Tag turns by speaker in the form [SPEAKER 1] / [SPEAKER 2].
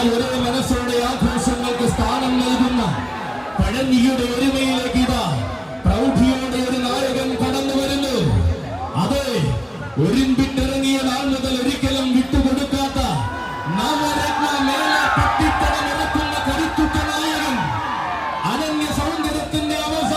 [SPEAKER 1] എന്നാൽ ഒരു മനസ്സോടെ ആഘോഷങ്ങൾക്ക് സ്ഥാനം നൽകുന്ന പഴഞ്ഞിയുടെ ഒരുമയിലേക്ക് ഇതാ പ്രൗഢിയോടെ ഒരു നായകൻ കടന്നു വരുന്നു. അതെ ഒരുമ്പിട്ടിറങ്ങിയ നാൾ മുതൽ ഒരിക്കലും വിട്ടുകൊടുക്കാത്ത നാമരത്ന മേല പട്ടിത്തടമിറക്കുന്ന കരുത്തുറ്റ നായകൻ അനന്യ സൗന്ദര്യത്തിന്റെ അവസ്ഥ